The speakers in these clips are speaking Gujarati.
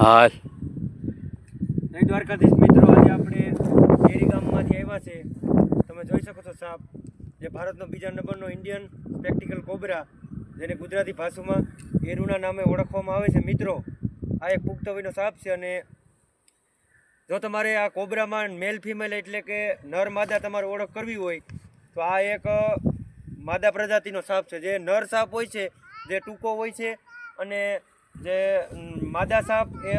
હાલ જય દ્વારકાધીશ મિત્રો, આજે આપણે કેરી ગામમાંથી આવ્યા છે. તમે જોઈ શકો છો સાપ, જે ભારતનો બીજા નંબરનો ઇન્ડિયન સ્પેક્ટિકલ કોબરા જેને ગુજરાતી ભાષામાં એરુના નામે ઓળખવામાં આવે છે. મિત્રો, આ એક પુખ્ત વયનો સાપ છે અને જો તમારે આ કોબરામાં મેલ ફિમેલ એટલે કે નર માદા તમારે ઓળખ કરવી હોય, તો આ એક માદા પ્રજાતિનો સાપ છે. જે નર સાપ હોય છે, જે ટૂંકો હોય છે અને જે માદા સાપ એ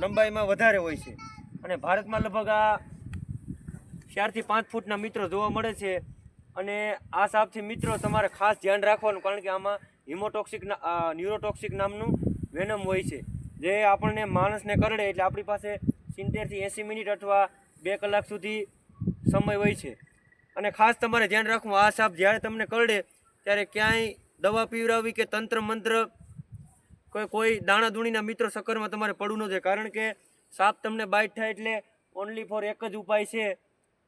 લંબાઈમાં વધારે હોય છે. અને ભારતમાં લગભગ આ ચારથી પાંચ ફૂટના મિત્રો જોવા મળે છે. અને આ સાપથી મિત્રો તમારે ખાસ ધ્યાન રાખવાનું, કારણ કે આમાં હિમોટોક્સિક ન્યુરોટોક્સિક નામનું વેનમ હોય છે. જે આપણને માણસને કરડે એટલે આપણી પાસે સિત્તેરથી એંસી મિનિટ અથવા બે કલાક સુધી સમય હોય છે. અને ખાસ તમારે ધ્યાન રાખવું, આ સાપ જ્યારે તમને કરડે, ત્યારે ક્યાંય દવા પીવડાવવી કે તંત્ર મંત્ર કોઈ કોઈ દાણા દૂણીના મિત્રો સકરમાં તમારે પડવું ન જોઈએ. કારણ કે સાપ તમને બાઇટ થાય એટલે ઓનલી ફોર એક જ ઉપાય છે,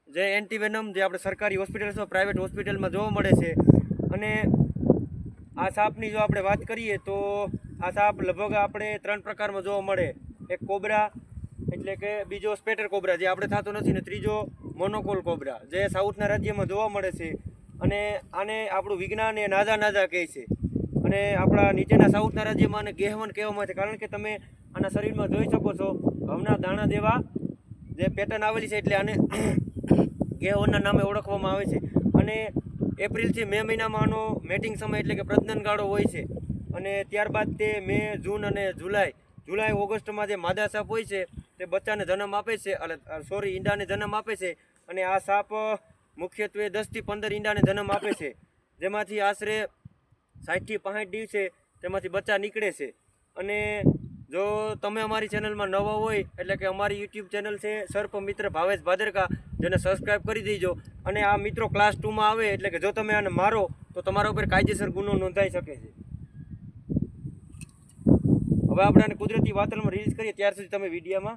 જે એન્ટીવેનમ જે આપણે સરકારી હોસ્પિટલ અથવા પ્રાઇવેટ હોસ્પિટલમાં જોવા મળે છે. અને આ સાપની જો આપણે વાત કરીએ તો આ સાપ લગભગ આપણે ત્રણ પ્રકારમાં જોવા મળે. એક કોબરા, એટલે કે બીજો સ્પેટર કોબરા, જે આપણે થતો નથી, ને ત્રીજો મોનોકોલ કોબરા, જે સાઉથના રાજ્યમાં જોવા મળે છે. અને આને આપણું વિજ્ઞાન એ નાજા નાજા કહે છે. અને આપણા નીચેના સાઉથના રાજ્યમાં આને ગેહવન કહેવામાં છે, કારણ કે તમે આના શરીરમાં જોઈ શકો છો, ઘઉંના દાણા જેવા જે પેટર્ન આવેલી છે એટલે આને ગેહવનના નામે ઓળખવામાં આવે છે. અને એપ્રિલથી મે મહિનામાં આનો મેટિંગ સમય એટલે કે પ્રજનન ગાળો હોય છે. અને ત્યારબાદ તે મે, જૂન અને જુલાઈ જુલાઈ, ઓગસ્ટમાં જે માદા સાપ હોય છે, તે બચ્ચાને જન્મ આપે છે એટલે સોરી, ઈંડાને જન્મ આપે છે અને આ સાપ મુખ્યત્વે દસથી પંદર ઈંડાને જન્મ આપે છે. જેમાંથી આશરે સાઠથી પાંસઠ દિવસે તેમાંથી બચ્ચા નીકળે છે. અને જો તમે અમારી ચેનલમાં નવા હોય એટલે કે અમારી યુટ્યુબ ચેનલ છે સર્પ મિત્ર ભાવેશ ભાદરકા જેને સબસ્ક્રાઈબ કરી દેજો. અને આ મિત્રો ક્લાસ ટુમાં આવે એટલે કે જો તમે આને મારો તો તમારા ઉપર કાયદેસર ગુનો નોંધાઈ શકે છે. હવે આપણે આને કુદરતી વાતાવરણમાં રિલીઝ કરીએ ત્યાર સુધી તમે વિડીયોમાં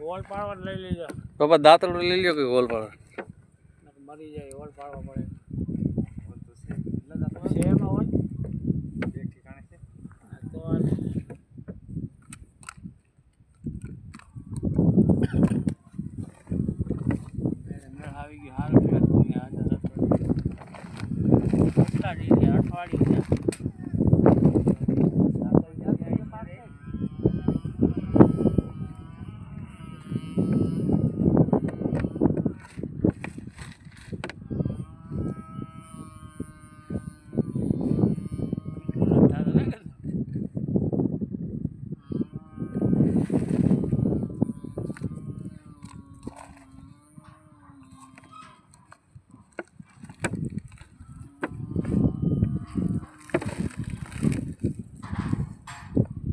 ગોળ પાડવા લઈ લીધા. બાપા દાંતરડું લઈ લ્યો કે ગોલ પર મરી જાય ગોળ પાડવા પડે છે એમાં હોય હા, તો હાલે. મેળ મેળ આવી ગઈ હારું છે તમે હાજર હતો. અઠવાડિયું છે, અઠવાડિયું છે.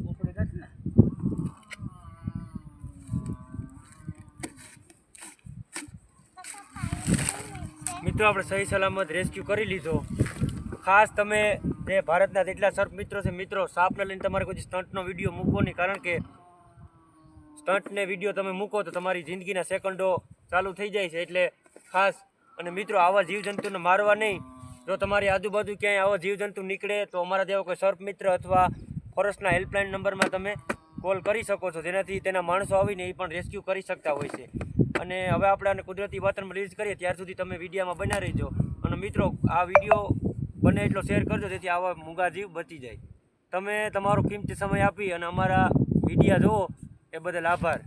ઉપડી નથી ને મિત્રો આપણે સહી સલામત રેસ્ક્યુ કરી લીધો. ખાસ તમે જે ભારતના જેટલા સર્પ મિત્રો છે, મિત્રો, સાપને લઈને તમારે કોઈ સ્ટન્ટનો વીડિયો મૂકવો નહીં, કારણ કે સ્ટન્ટને વીડિયો તમે મૂકો તો તમારી જિંદગીના સેકન્ડો ચાલુ થઈ જાય છે. એટલે ખાસ અને મિત્રો, આવા જીવજંતુને મારવા નહીં. જો તમારી આજુબાજુ ક્યાંય આવા જીવજંતુ નીકળે, તો અમારા જેવા કોઈ સર્ફ મિત્ર અથવા ફોરેસ્ટના હેલ્પલાઇન નંબરમાં તમે કોલ કરી શકો છો. જેનાથી તેના માણસો આવીને એ પણ રેસ્ક્યુ કરી શકતા હોય છે. અને હવે આપણે આને કુદરતી વાતાવરણમાં રિલીઝ કરીએ ત્યાર સુધી તમે વિડીયોમાં બના રહીજો. અને મિત્રો આ વીડિયો બને એટલો શેર કરજો જેથી આવા મૂંગા જીવ બચી જાય. તમે તમારો કિંમતી સમય આપી અને અમારા વિડીયા જુઓ. એ બદલ આભાર.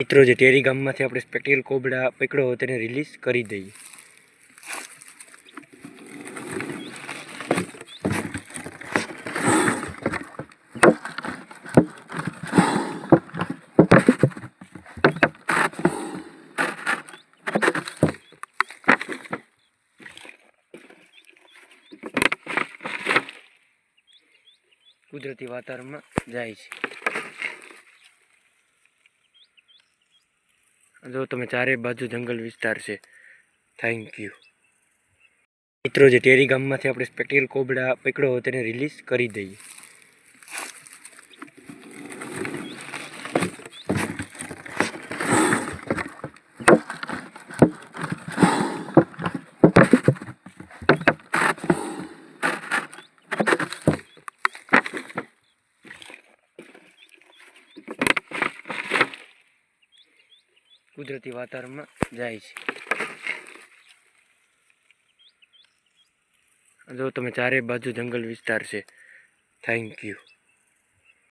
મિત્રો જે ટેરી ગામમાંથી આપણે સ્પેક્ટિકલ કોબડા પકડ્યો તેને રિલીઝ કરી દઈએ. કુદરતી વાતાવરણમાં જાય છે. જો તમે ચારે બાજુ જંગલ વિસ્તાર છે થેન્ક યુ મિત્રો, જે ટેરી ગામમાંથી આપણે સ્પેક્ટિકલ કોબડા પકડ્યો તેને રિલીઝ કરી દઈએ. કુદરતી વાતાવરણમાં જાય છે. જો તમે ચારે બાજુ જંગલ વિસ્તાર છે થેન્ક યુ